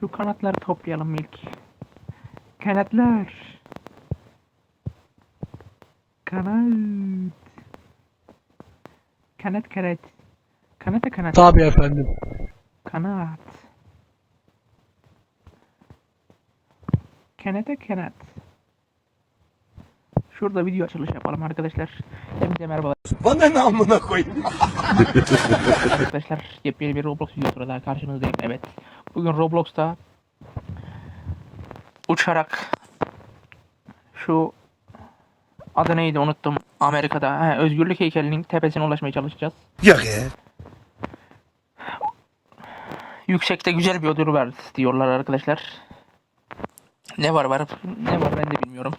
Şu kanatları toplayalım ilk. Kanatlar. Kanat. Kanat kanat. Kanata kanat. Tabii efendim. Kanat. Kanata kanat. Şurada video açılış yapalım arkadaşlar. Hepinize merhabalar Bana ne amına koyayım? arkadaşlar. Yepyeni bir Roblox videosuyla daha karşınızdayım. Evet. Bugün Roblox'ta uçarak şu adı neydi unuttum. Amerika'da he, özgürlük heykelinin tepesine ulaşmaya çalışacağız. Yok ya. Yüksekte güzel bir ödül var diyorlar arkadaşlar. Ne var var ne var ben de bilmiyorum.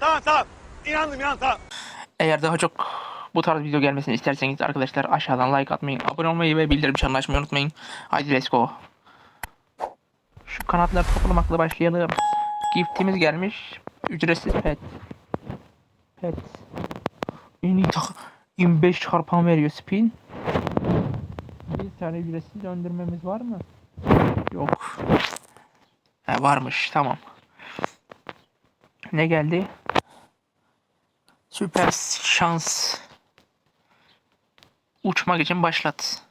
Tamam tamam. İnandım inan tamam. Eğer daha çok bu tarz video gelmesini isterseniz arkadaşlar aşağıdan like atmayı, abone olmayı ve bildirim çanını açmayı unutmayın. Haydi let's go. Şu kanatları toplamakla başlayalım. Giftimiz gelmiş. Ücretsiz pet. Pet. En iyi tak 25 çarpan veriyor spin. Bir tane ücretsiz döndürmemiz var mı? Yok. He, varmış tamam. Ne geldi? Süper şans. Uçmak için başlat.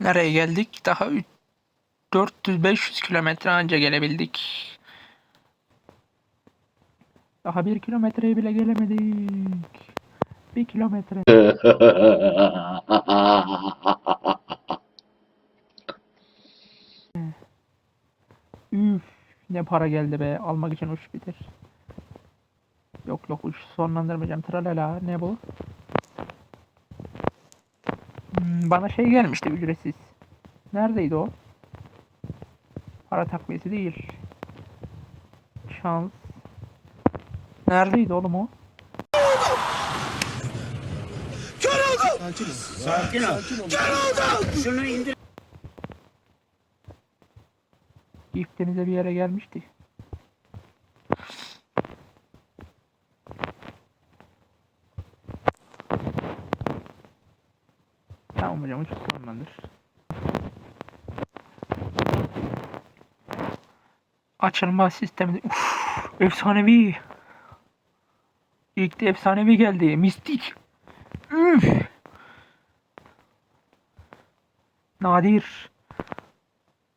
Nereye geldik? Daha 400-500 kilometre anca gelebildik. Daha bir kilometreye bile gelemedik. Bir kilometre. Üf, ne para geldi be. Almak için uç bitir. Yok yok uç sonlandırmayacağım. Tralala ne bu? Hmm, bana şey gelmişti ücretsiz. Neredeydi o? Para takviyesi değil. Şans. Neredeydi oğlum o? Giftinize bir yere gelmişti. Tamam hocam uçuş sonlandır. Açılma sistemi. Uf, efsanevi. İlk de efsanevi geldi. Mistik. Üf. Nadir.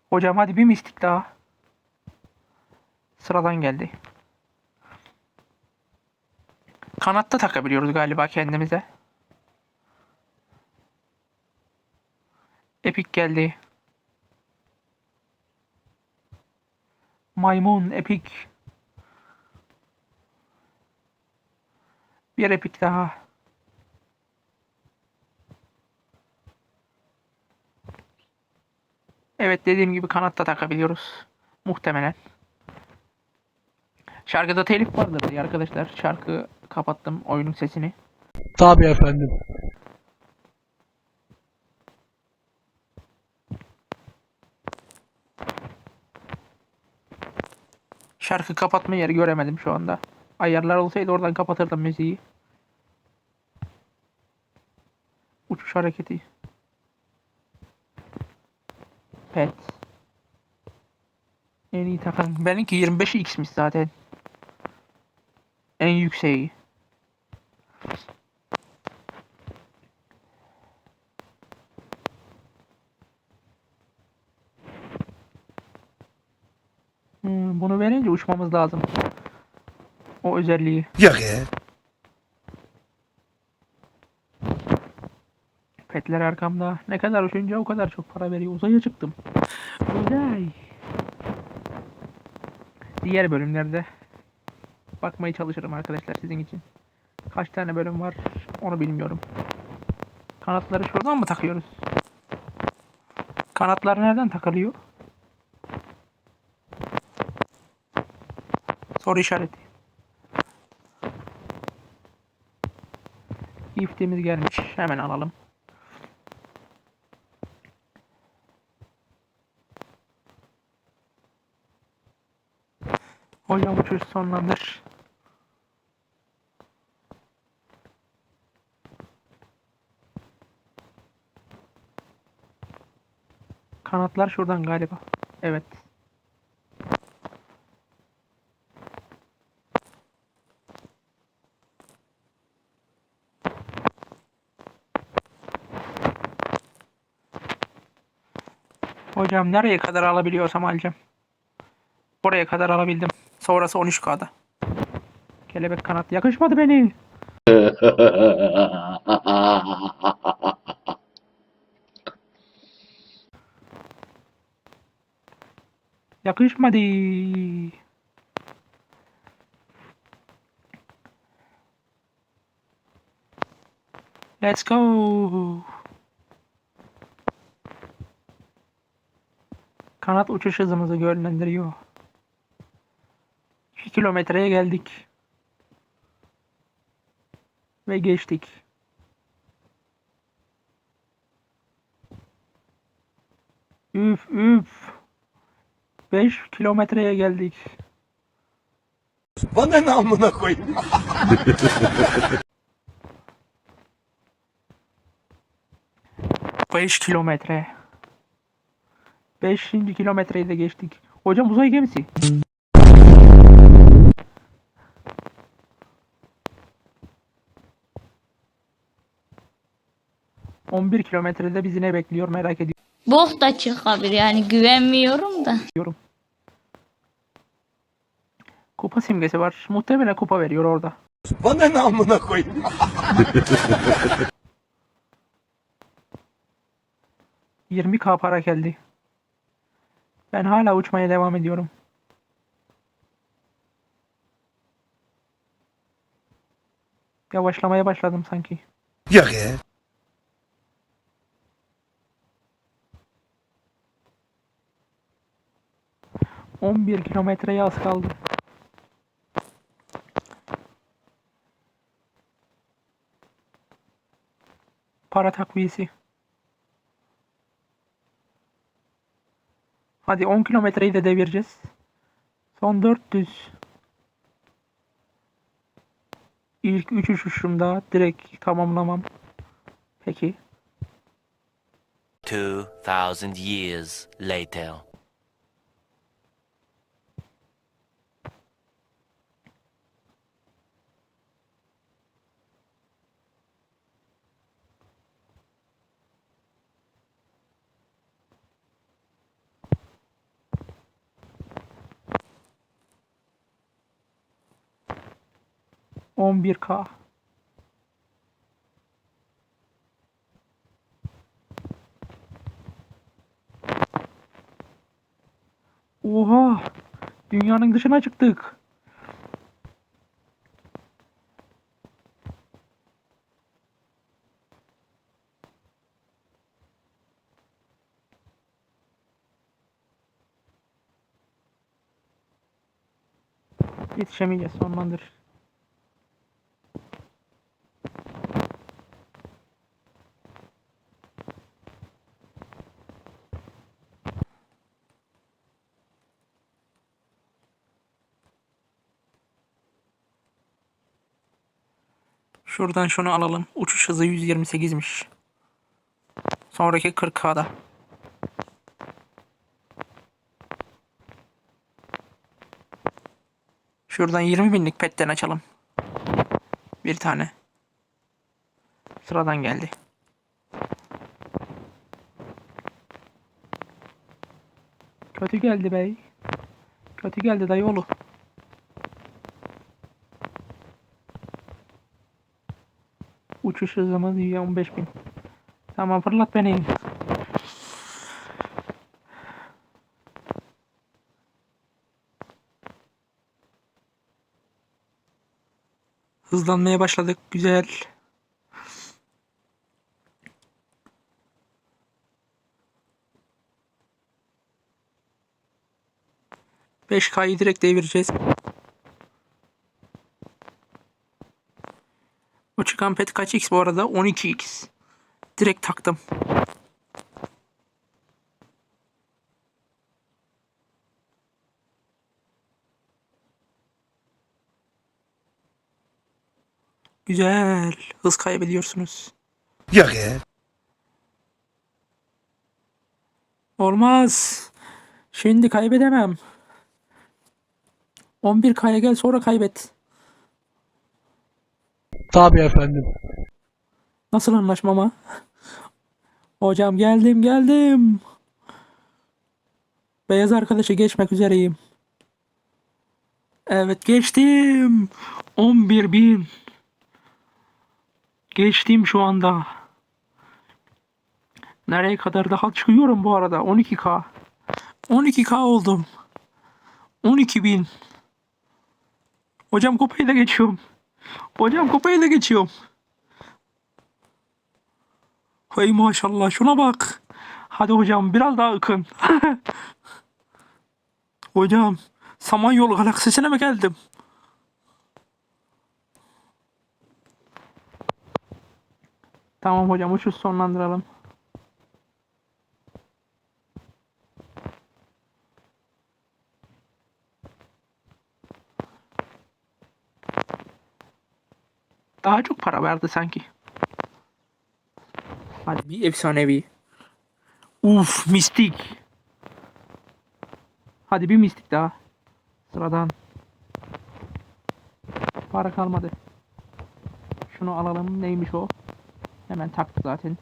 Hocam hadi bir mistik daha. Sıradan geldi. Kanatta takabiliyoruz galiba kendimize. Epic geldi. Maymun Epic. Bir Epic daha. Evet dediğim gibi kanatta takabiliyoruz. Muhtemelen. Şarkıda telif vardır diye arkadaşlar. Şarkı kapattım oyunun sesini. Tabii efendim. Şarkı kapatma yeri göremedim şu anda. Ayarlar olsaydı oradan kapatırdım müziği. Uçuş hareketi. Pet. En iyi takım. Benimki 25 x'miş zaten. En yükseği. Hmm, bunu verince uçmamız lazım. O özelliği. Yok ya. Petler arkamda. Ne kadar uçunca o kadar çok para veriyor. Uzaya çıktım. Uzay. Diğer bölümlerde bakmaya çalışırım arkadaşlar sizin için. Kaç tane bölüm var onu bilmiyorum. Kanatları şuradan mı takıyoruz? Kanatlar nereden takılıyor? Soru işareti. Giftimiz gelmiş. Hemen alalım. Hocam uçuş sonlandır. Kanatlar şuradan galiba. Evet. Hocam nereye kadar alabiliyorsam alacağım. Oraya kadar alabildim. Sonrası 13K'da. Kelebek kanat yakışmadı beni. Yakışmadı. Let's go. Kanat uçuş hızımızı yönlendiriyor. 2 kilometreye geldik. Ve geçtik. Üf üf. 5 kilometreye geldik. Bana ne amına koyayım? Beş kilometre. 5. kilometreyi de geçtik. Hocam uzay gemisi. ...11 kilometrede bizi ne bekliyor merak Bok da çıkabilir yani güvenmiyorum da. ediyorum. Kupa simgesi var. Muhtemelen kupa veriyor orada. Bana ne amına koyayım? ...20k para geldi. Ben hala uçmaya devam ediyorum. Yavaşlamaya başladım sanki. Yok ya. On bir kilometreye az kaldı. Para takviyesi. Hadi 10 kilometreyi de devireceğiz. Son 400. İlk 3 uçuşumda direkt tamamlamam. Peki. 2,000 years later. On bir k Oha! Dünyanın dışına çıktık. Yetişemeyeceğiz sonlandır. Şuradan şunu alalım. Uçuş hızı 128'miş. Sonraki 40K'da. Şuradan 20 binlik petten açalım. Bir tane. Sıradan geldi. Kötü geldi bey. Kötü geldi dayıoğlu. Uçuş hızımız 15 bin. Tamam fırlat beni. Hızlanmaya başladık. Güzel. Beş K'yı direkt devireceğiz. Çıkan pet kaç x bu arada? 12x. Direkt taktım. Güzel. Hız kaybediyorsunuz. Yok ya. Olmaz. Şimdi kaybedemem. 11K'ya gel sonra kaybet. Tabii efendim. Nasıl anlaşmama? Hocam geldim geldim. Beyaz arkadaşı geçmek üzereyim. Evet geçtim. 11 bin. Geçtim şu anda. Nereye kadar daha çıkıyorum bu arada? 12K. 12K oldum. 12 bin. Hocam kupayı da geçiyorum. Hocam kupayı da geçiyorum. Hay maşallah şuna bak. Hadi hocam biraz daha ıkın. hocam Samanyolu galaksisine mi geldim? Tamam hocam uçuş sonlandıralım. Daha çok para verdi sanki. Hadi bir efsanevi. Uf mistik. Hadi bir mistik daha. Sıradan. Para kalmadı. Şunu alalım. Neymiş o? Hemen taktık zaten.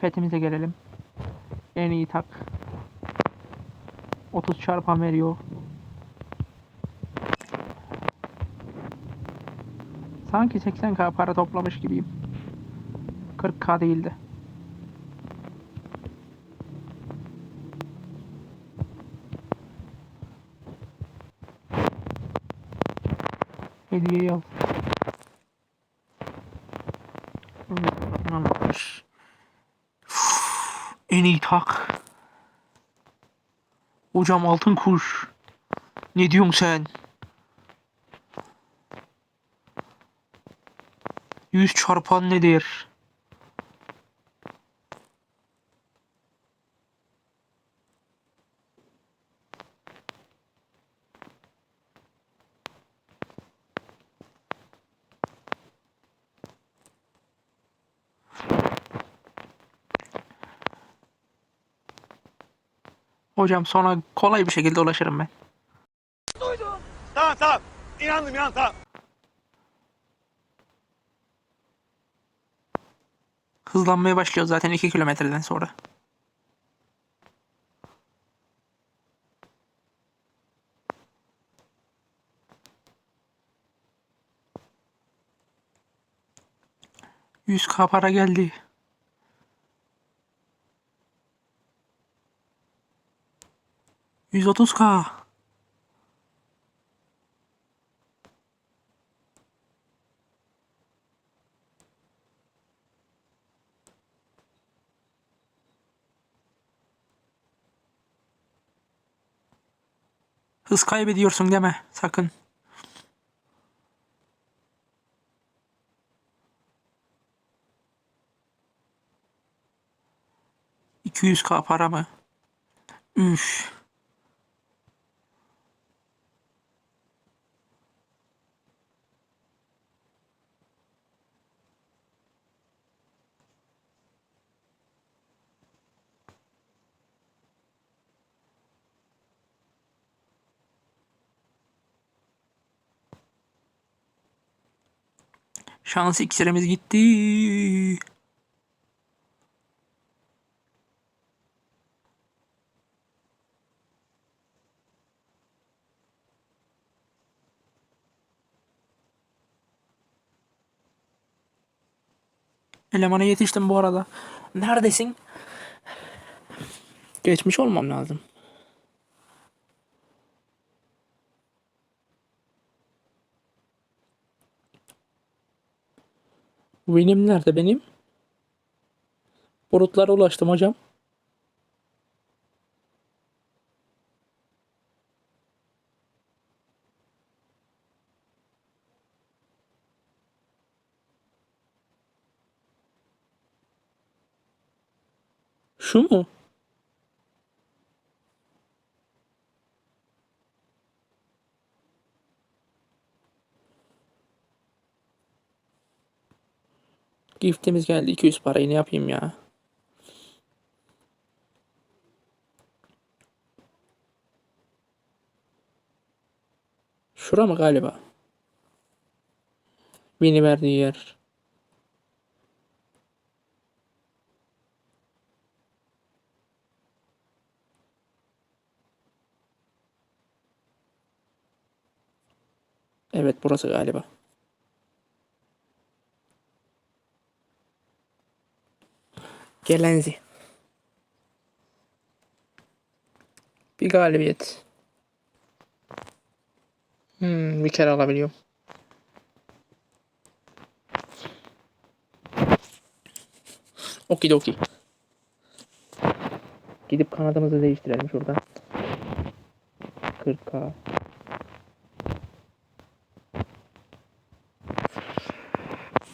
Petimize gelelim. En iyi tak. 30 çarpan veriyor. Sanki 80k para toplamış gibiyim. 40k değildi. Hediyeyi al. En iyi tak. Hocam altın kuş. Ne diyorsun sen? 100 çarpan nedir? Hocam sonra kolay bir şekilde ulaşırım ben. Tamam tamam. İnandım inan tamam. Hızlanmaya başlıyor zaten 2 kilometreden sonra. Yüz K para geldi. Yüz otuz K. Hız kaybediyorsun deme sakın. İki yüz K para mı? Üf. Şans iksirimiz gitti. Elemana yetiştim bu arada. Neredesin? Geçmiş olmam lazım. Benim nerede benim? Bulutlara ulaştım hocam. Şu mu? Giftimiz geldi. 200 parayı ne yapayım ya? Şura mı galiba? Beni verdiği yer. Evet burası galiba. Gelenzi. Bir galibiyet. Hmm, bir kere alabiliyorum. Okidoki. Gidip kanadımızı değiştirelim şuradan. 40k.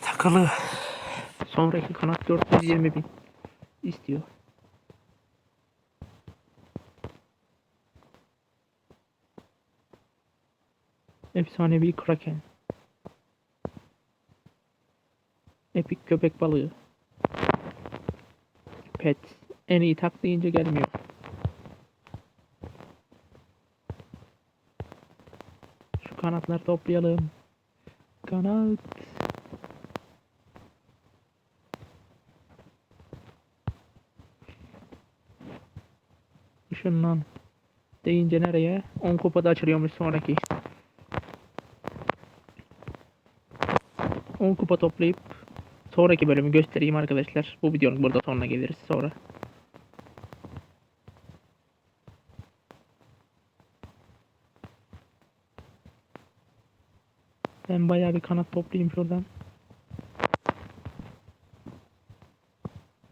Takılı. Sonraki kanat 420 bin istiyor. Efsanevi kraken. Epik köpek balığı. Pet. En iyi tak deyince gelmiyor. Şu kanatları toplayalım. Kanat. Işınlan. Deyince nereye? 10 kupada açılıyormuş sonraki. 10 kupa toplayıp sonraki bölümü göstereyim arkadaşlar. Bu videonun burada sonuna geliriz sonra. Ben bayağı bir kanat toplayayım şuradan.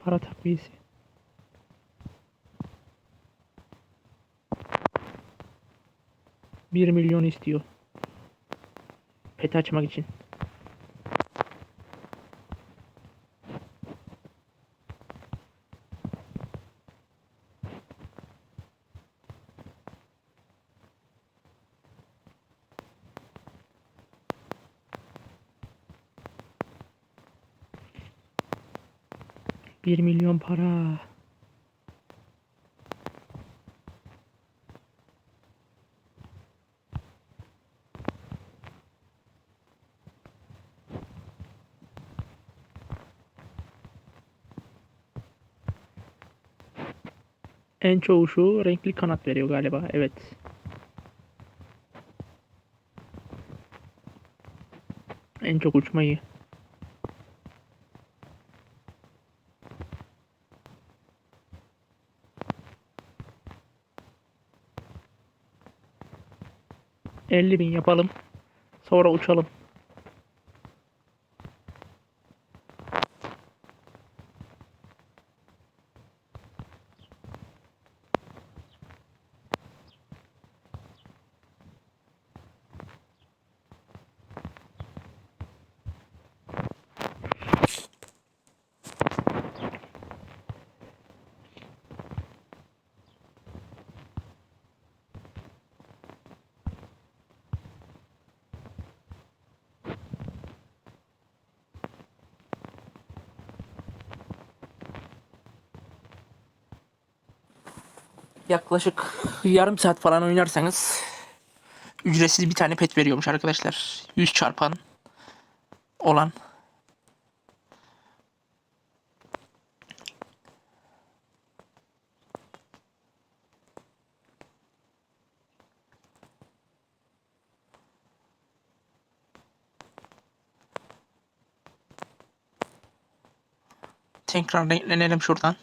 Para takviyesi. Bir milyon istiyor. Pet açmak için. Bir milyon para. En çoğu şu renkli kanat veriyor galiba. Evet. En çok uçmayı. Elli bin yapalım. Sonra uçalım. Yaklaşık yarım saat falan oynarsanız ücretsiz bir tane pet veriyormuş arkadaşlar. 100 çarpan olan. Tekrar renklenelim şuradan.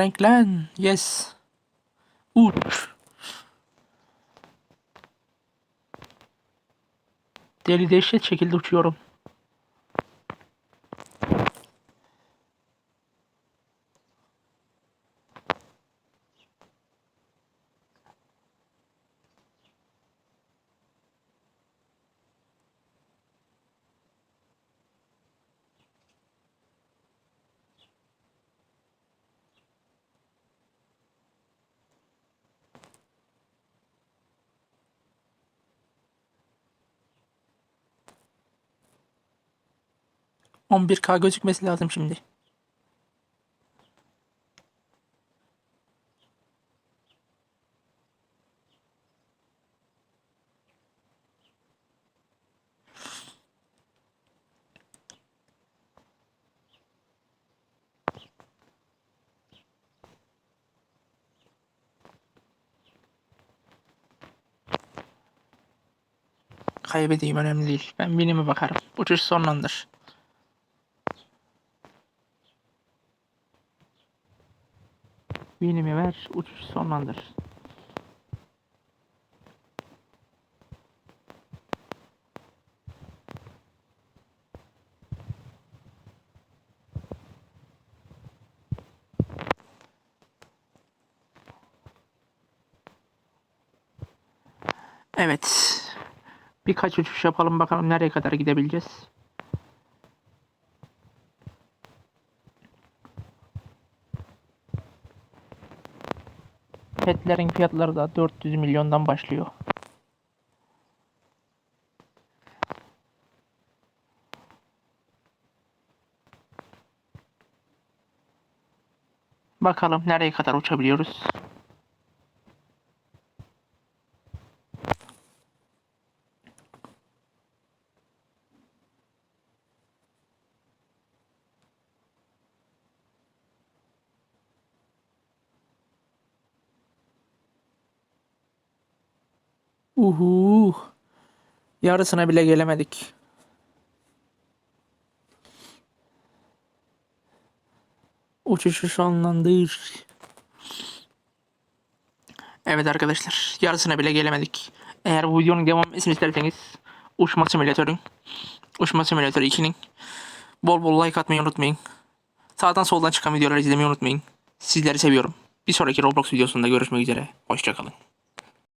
Renklen. Yes. Uç. Deli dehşet şekilde uçuyorum. 11K gözükmesi lazım şimdi. kaybedeyim önemli değil. Ben binime bakarım. Uçuş sonlandır. Binimi ver. Uçuş sonlandır. Evet. Birkaç uçuş yapalım bakalım nereye kadar gidebileceğiz. Petlerin fiyatları da 400 milyondan başlıyor. Bakalım nereye kadar uçabiliyoruz. Uhu. Yarısına bile gelemedik. Uçuşu sonlandır. Evet arkadaşlar. Yarısına bile gelemedik. Eğer bu videonun devam isterseniz Uçma Simülatörü Uçma Simülatörü 2'nin bol bol like atmayı unutmayın. Sağdan soldan çıkan videoları izlemeyi unutmayın. Sizleri seviyorum. Bir sonraki Roblox videosunda görüşmek üzere. Hoşçakalın.